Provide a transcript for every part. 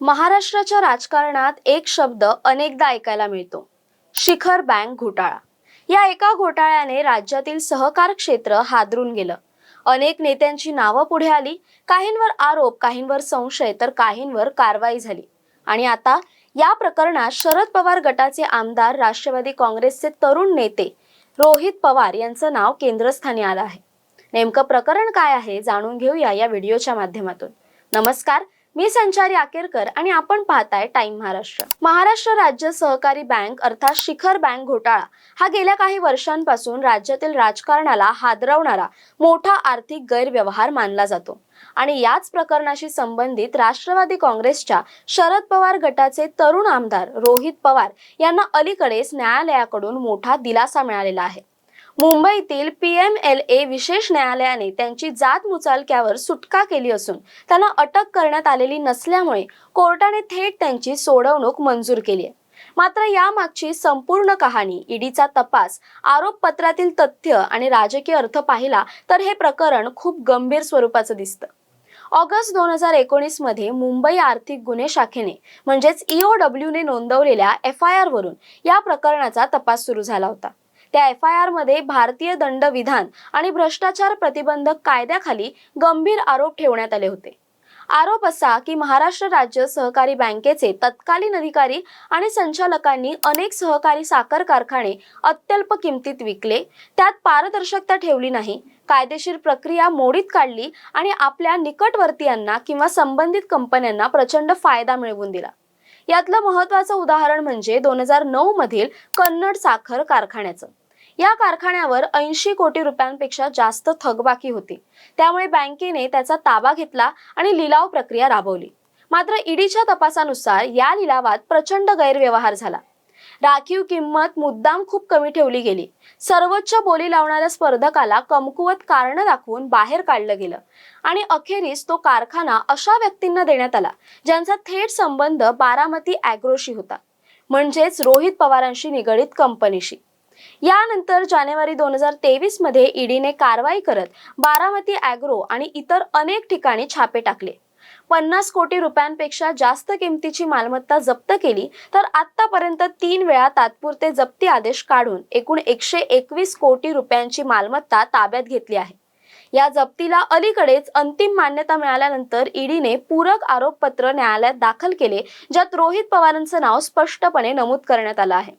महाराष्ट्राच्या राजकारणात एक शब्द अनेकदा ऐकायला मिळतो. शिखर बँक घोटाळा. या एका घोटाळ्याने राज्यातील सहकार क्षेत्र हादरून गेलं. अनेक नेत्यांची नावं पुढे आली. काहींवर आरोप काहींवर संशय तर काहींवर कारवाई झाली. आणि आता या प्रकरणात शरद पवार गटाचे आमदार राष्ट्रवादी काँग्रेसचे तरुण नेते रोहित पवार यांचं नाव केंद्रस्थानी आलं आहे. नेमकं प्रकरण काय आहे जाणून घेऊया या व्हिडिओच्या माध्यमातून. नमस्कार मी संचारी आकेरकर आणि आपण पाहताय टाइम महाराष्ट्र. महाराष्ट्र राज्य सहकारी बँक अर्थात शिखर बँक घोटाळा. हा गेल्या काही वर्षांपासून राज्यातील राजकारणाला हादरवणारा मोठा आर्थिक गैरव्यवहार मानला जातो. आणि याच प्रकरणाशी संबंधित राष्ट्रवादी काँग्रेसच्या शरद पवार गटाचे तरुण आमदार रोहित पवार यांना अलीकडेच न्यायालयाकडून मोठा दिलासा मिळालेला आहे. मुंबईतील पी एम एल ए विशेष न्यायालयाने त्यांची जात मुचालक्यावर सुटका केली असून त्यांना अटक करण्यात आलेली नसल्यामुळे कोर्टाने थेट त्यांची सोडवणूक मंजूर केली आहे. मात्र यामागची संपूर्ण कहाणी ईडीचा तपास आरोपपत्रातील तथ्य आणि राजकीय अर्थ पाहिला तर हे प्रकरण खूप गंभीर स्वरूपाचं दिसतं. ऑगस्ट दोन हजार एकोणीसमध्ये मुंबई आर्थिक गुन्हे शाखेने म्हणजेच E ईओडब्ल्यूने नोंदवलेल्या एफ आय आर वरून या प्रकरणाचा तपास सुरू झाला होता. त्या एफ आय आरमध्ये भारतीय दंड विधान आणि भ्रष्टाचार प्रतिबंधक कायद्याखाली गंभीर आरोप ठेवण्यात आले होते. आरोप असा की महाराष्ट्र राज्य सहकारी बँकेचे तत्कालीन अधिकारी आणि संचालकांनी अनेक सहकारी साखर कारखाने अत्यल्प किमतीत विकले त्यात पारदर्शकता ठेवली नाही कायदेशीर प्रक्रिया मोडीत काढली आणि आपल्या निकटवर्तीयांना किंवा संबंधित कंपन्यांना प्रचंड फायदा मिळवून दिला. यातलं महत्वाचं उदाहरण म्हणजे दोन हजार नऊ मधील कन्नड साखर कारखान्याचं. या कारखान्यावर ऐंशी कोटी रुपयांपेक्षा जास्त थकबाकी होती. त्यामुळे बँकेने त्याचा ताबा घेतला आणि लिलाव प्रक्रिया राबवली. मात्र ईडीच्या तपासानुसार या लिलावात प्रचंड गैरव्यवहार झाला. राखीव किंमत मुद्दाम खूप कमी ठेवली गेली. सर्वोच्च बोली लावणाऱ्या स्पर्धकाला कमकुवत कारण दाखवून बाहेर काढलं गेलं आणि अखेरीस तो कारखाना अशा व्यक्तींना देण्यात आला ज्यांचा थेट संबंध बारामती अॅग्रोशी होता. म्हणजेच रोहित पवारांशी निगडीत कंपनीशी. यानंतर जानेवारी दोन हजार तेवीसमध्ये ईडीने कारवाई करत बारामती अॅग्रो आणि इतर अनेक ठिकाणी छापे टाकले. पन्नास कोटी रुपयांपेक्षा जास्त किमतीची मालमत्ता जप्त केली तर आतापर्यंत तीन वेळा तात्पुरते जप्ती आदेश काढून एकूण एकशे एकवीस कोटी रुपयांची मालमत्ता ताब्यात घेतली आहे. या जप्तीला अलीकडेच अंतिम मान्यता मिळाल्यानंतर ईडीने पूरक आरोपपत्र न्यायालयात दाखल केले ज्यात रोहित पवारांचं नाव स्पष्टपणे नमूद करण्यात आलं आहे.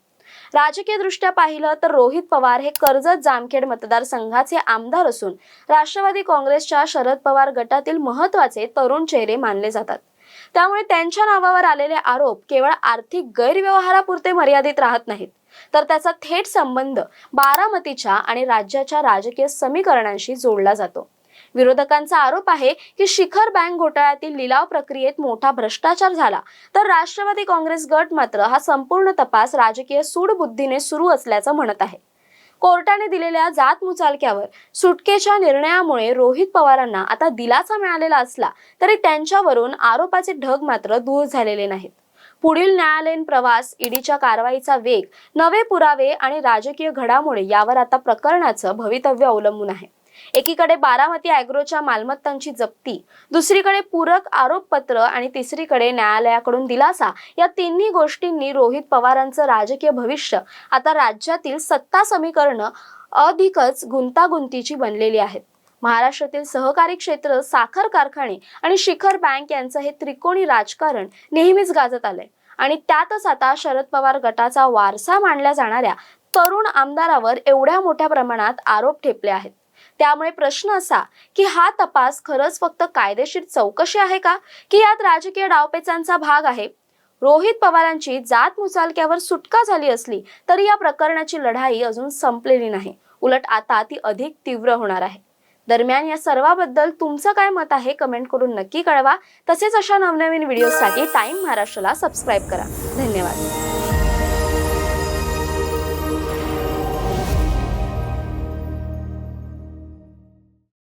राजकीय दृष्ट्या पाहिलं तर रोहित पवार हे कर्जत जामखेड मतदारसंघाचे आमदार असून राष्ट्रवादी काँग्रेसच्या शरद पवार गटातील महत्त्वाचे तरुण चेहरे मानले जातात. त्यामुळे त्यांच्या नावावर आलेले आरोप केवळ आर्थिक गैरव्यवहारापुरते मर्यादित राहत नाहीत. तर त्याचा थेट संबंध बारामतीच्या आणि राज्याच्या राजकीय समीकरणांशी जोडला जातो. विरोधकांचा आरोप आहे की शिखर बँक घोटाळ्यातील लिलाव प्रक्रियेत मोठा भ्रष्टाचार झाला. तर राष्ट्रवादी काँग्रेस गट मात्र हा संपूर्ण तपास राजकीय सूडबुद्धीने सुरू असल्याचं म्हणत आहे. कोर्टाने दिलेल्या जात मुचालक्यावर सुटकेच्या निर्णयामुळे रोहित पवारांना आता दिलासा मिळालेला असला तरी त्यांच्यावरून आरोपाचे ढग मात्र दूर झालेले नाहीत. पुढील न्यायालयीन प्रवास ईडीच्या कारवाईचा वेग नवे पुरावे आणि राजकीय घडामोडी यावर आता प्रकरणाचं भवितव्य अवलंबून आहे. एकीकडे बारामती अॅग्रोच्या मालमत्तांची जप्ती दुसरीकडे पूरक आरोपपत्र आणि तिसरीकडे न्यायालयाकडून दिलासा. या तिन्ही गोष्टींनी रोहित पवारांचं राजकीय भविष्य आता राज्यातील सत्ता समीकरणं अधिकच गुंतागुंतीची बनलेली आहेत. महाराष्ट्रातील सहकारी क्षेत्र साखर कारखाने आणि शिखर बँक यांचं हे त्रिकोणी राजकारण नेहमीच गाजत आलंय. आणि त्यातच आता शरद पवार गटाचा वारसा मानल्या जाणाऱ्या तरुण आमदारावर एवढ्या मोठ्या प्रमाणात आरोप ठेपले आहेत. त्यामुळे प्रश्न असा की हा तपास खरंच फक्त कायदेशीर चौकशी आहे का? की यात राजकीय डावपेचांचा भाग आहे? रोहित पवारांची जात मुचालक्यावर सुटका झाली असली तरी या प्रकरणाची लढाई अजून संपलेली नाही. उलट आता ती अधिक तीव्र होणार आहे. दरम्यान या सर्वाबद्दल तुमचं काय मत आहे कमेंट करून नक्की कळवा. तसेच अशा नवनवीन व्हिडिओसाठी टाईम महाराष्ट्राला सबस्क्राईब करा. धन्यवाद.